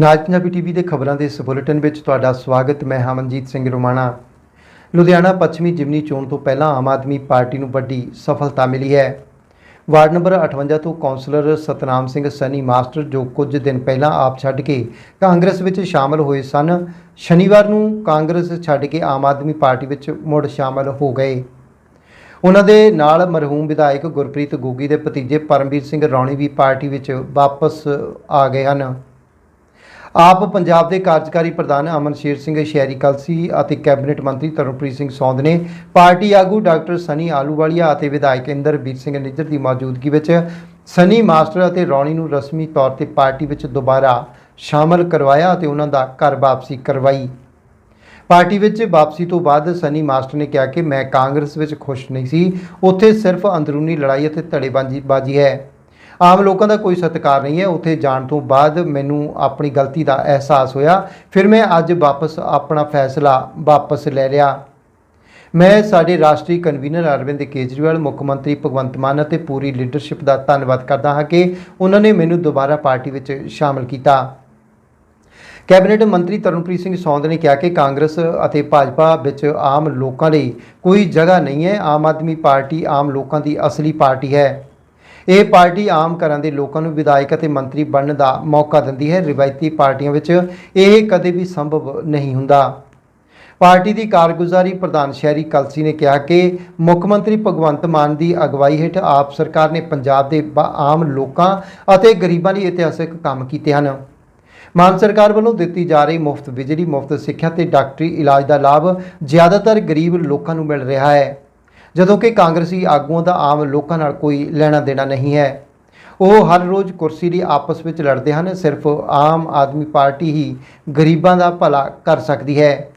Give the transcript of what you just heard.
ਨਾਜ Punjabi TV ਦੇ ਖਬਰਾਂ ਦੇ ਇਸ ਬੁਲੇਟਿਨ ਵਿੱਚ ਤੁਹਾਡਾ ਸਵਾਗਤ, ਮੈਂ ਹਮਨਜੀਤ ਸਿੰਘ ਰੋਮਾਣਾ। ਲੁਧਿਆਣਾ ਪੱਛਮੀ ਜਿਮਨੀ ਚੋਣ ਤੋਂ ਪਹਿਲਾਂ ਆਮ ਆਦਮੀ ਪਾਰਟੀ ਨੂੰ ਵੱਡੀ ਸਫਲਤਾ ਮਿਲੀ ਹੈ। ਵਾਰਡ ਨੰਬਰ 58 ਤੋਂ ਕੌਂਸਲਰ ਸਤਨਾਮ ਸਿੰਘ ਸਨੀ ਮਾਸਟਰ ਜੋ ਕੁਝ ਦਿਨ ਪਹਿਲਾਂ ਆਪ ਛੱਡ ਕੇ ਕਾਂਗਰਸ ਵਿੱਚ ਸ਼ਾਮਲ ਹੋਏ ਸਨ, ਸ਼ਨੀਵਾਰ ਨੂੰ ਕਾਂਗਰਸ ਛੱਡ ਕੇ ਆਮ ਆਦਮੀ ਪਾਰਟੀ ਵਿੱਚ ਮੁੜ ਸ਼ਾਮਲ ਹੋ ਗਏ। ਉਹਨਾਂ ਦੇ ਨਾਲ ਮਰਹੂਮ ਵਿਧਾਇਕ ਗੁਰਪ੍ਰੀਤ ਗੋਗੀ ਦੇ ਭਤੀਜੇ ਪਰਮਵੀਰ ਸਿੰਘ ਰੌਣੀ ਵੀ ਪਾਰਟੀ ਵਿੱਚ ਵਾਪਸ ਆ ਗਏ ਹਨ। ਆਪ ਪੰਜਾਬ ਦੇ ਕਾਰਜਕਾਰੀ ਪ੍ਰਧਾਨ ਅਮਨ ਸ਼ੇਰ ਸਿੰਘ ਸ਼ਹਿਰੀ ਕਲਸੀ ਅਤੇ ਕੈਬਨਿਟ ਮੰਤਰੀ ਤਰਨਪ੍ਰੀਤ ਸਿੰਘ ਸੌਂਦ ਨੇ ਪਾਰਟੀ ਆਗੂ ਡਾਕਟਰ ਸਨੀ ਆਲੂਵਾਲੀਆ ਅਤੇ ਵਿਧਾਇਕ ਇੰਦਰਬੀਰ ਸਿੰਘ ਨਿੱਜਰ ਦੀ ਮੌਜੂਦਗੀ ਵਿੱਚ ਸਨੀ ਮਾਸਟਰ ਅਤੇ ਰੌਣੀ ਨੂੰ ਰਸਮੀ ਤੌਰ ਤੇ ਪਾਰਟੀ ਵਿੱਚ ਦੁਬਾਰਾ ਸ਼ਾਮਲ ਕਰਵਾਇਆ ਅਤੇ ਉਹਨਾਂ ਦਾ ਘਰ ਵਾਪਸੀ ਕਰਵਾਈ। ਪਾਰਟੀ ਵਿੱਚ ਵਾਪਸੀ ਤੋਂ ਬਾਅਦ ਸਨੀ ਮਾਸਟਰ ਨੇ ਕਿਹਾ ਕਿ ਮੈਂ ਕਾਂਗਰਸ ਵਿੱਚ ਖੁਸ਼ ਨਹੀਂ ਸੀ। ਉੱਥੇ ਸਿਰਫ ਅੰਦਰੂਨੀ ਲੜਾਈ ਅਤੇ ਧੜੇਬਾਜ਼ੀ ਬਾਜੀ ਹੈ। ਆਮ ਲੋਕਾਂ ਦਾ ਕੋਈ ਸਤਿਕਾਰ ਨਹੀਂ ਹੈ। ਉੱਥੇ ਜਾਣ ਤੋਂ ਬਾਅਦ ਮੈਨੂੰ ਆਪਣੀ ਗਲਤੀ ਦਾ ਅਹਿਸਾਸ ਹੋਇਆ। ਫਿਰ ਮੈਂ ਅੱਜ ਵਾਪਸ ਆਪਣਾ ਫੈਸਲਾ ਵਾਪਸ ਲੈ ਲਿਆ। ਮੈਂ ਸਾਡੇ ਰਾਸ਼ਟਰੀ ਕਨਵੀਨਰ ਅਰਵਿੰਦ ਕੇਜਰੀਵਾਲ, ਮੁੱਖ ਮੰਤਰੀ ਭਗਵੰਤ ਮਾਨ ਅਤੇ ਪੂਰੀ ਲੀਡਰਸ਼ਿਪ ਦਾ ਧੰਨਵਾਦ ਕਰਦਾ ਹਾਂ ਕਿ ਉਹਨਾਂ ਨੇ ਮੈਨੂੰ ਦੁਬਾਰਾ ਪਾਰਟੀ ਵਿੱਚ ਸ਼ਾਮਲ ਕੀਤਾ। ਕੈਬਨਿਟ ਮੰਤਰੀ ਤਰਨਪ੍ਰੀਤ ਸਿੰਘ ਸੌਂਦ ਨੇ ਕਿਹਾ ਕਿ ਕਾਂਗਰਸ ਅਤੇ ਭਾਜਪਾ ਵਿੱਚ ਆਮ ਲੋਕਾਂ ਲਈ ਕੋਈ ਜਗ੍ਹਾ ਨਹੀਂ ਹੈ। ਆਮ ਆਦਮੀ ਪਾਰਟੀ ਆਮ ਲੋਕਾਂ ਦੀ ਅਸਲੀ ਪਾਰਟੀ ਹੈ। ਇਹ ਪਾਰਟੀ ਆਮ ਘਰਾਂ ਦੇ ਲੋਕਾਂ ਨੂੰ ਵਿਧਾਇਕ ਅਤੇ ਮੰਤਰੀ ਬਣਨ ਦਾ ਮੌਕਾ ਦਿੰਦੀ ਹੈ। ਰਿਵਾਇਤੀ ਪਾਰਟੀਆਂ ਵਿੱਚ ਇਹ ਕਦੇ ਵੀ ਸੰਭਵ ਨਹੀਂ ਹੁੰਦਾ। ਪਾਰਟੀ ਦੀ ਕਾਰਗੁਜ਼ਾਰੀ ਪ੍ਰਧਾਨ ਸ਼ਹਿਰੀ ਕਲਸੀ ਨੇ ਕਿਹਾ ਕਿ ਮੁੱਖ ਮੰਤਰੀ ਭਗਵੰਤ ਮਾਨ ਦੀ ਅਗਵਾਈ ਹੇਠ ਆਪ ਸਰਕਾਰ ਨੇ ਪੰਜਾਬ ਦੇ ਆਮ ਲੋਕਾਂ ਅਤੇ ਗਰੀਬਾਂ ਲਈ ਇਤਿਹਾਸਕ ਕੰਮ ਕੀਤੇ ਹਨ। ਮਾਨ ਸਰਕਾਰ ਵੱਲੋਂ ਦਿੱਤੀ ਜਾ ਰਹੀ ਮੁਫਤ ਬਿਜਲੀ ਮੁਫਤ ਸਿੱਖਿਆ ਤੇ ਡਾਕਟਰੀ ਇਲਾਜ ਦਾ ਲਾਭ ਜ਼ਿਆਦਾਤਰ ਗਰੀਬ ਲੋਕਾਂ ਨੂੰ ਮਿਲ ਰਿਹਾ ਹੈ। ਜਦੋਂ ਕਿ ਕਾਂਗਰਸੀ ਆਗੂਆਂ ਦਾ ਆਮ ਲੋਕਾਂ ਨਾਲ ਕੋਈ ਲੈਣਾ ਦੇਣਾ ਨਹੀਂ ਹੈ। ਉਹ ਹਰ ਰੋਜ਼ ਕੁਰਸੀ ਲਈ ਆਪਸ ਵਿੱਚ ਲੜਦੇ ਹਨ, ਸਿਰਫ ਆਮ ਆਦਮੀ ਪਾਰਟੀ ਹੀ ਗਰੀਬਾਂ ਦਾ ਭਲਾ ਕਰ ਸਕਦੀ ਹੈ।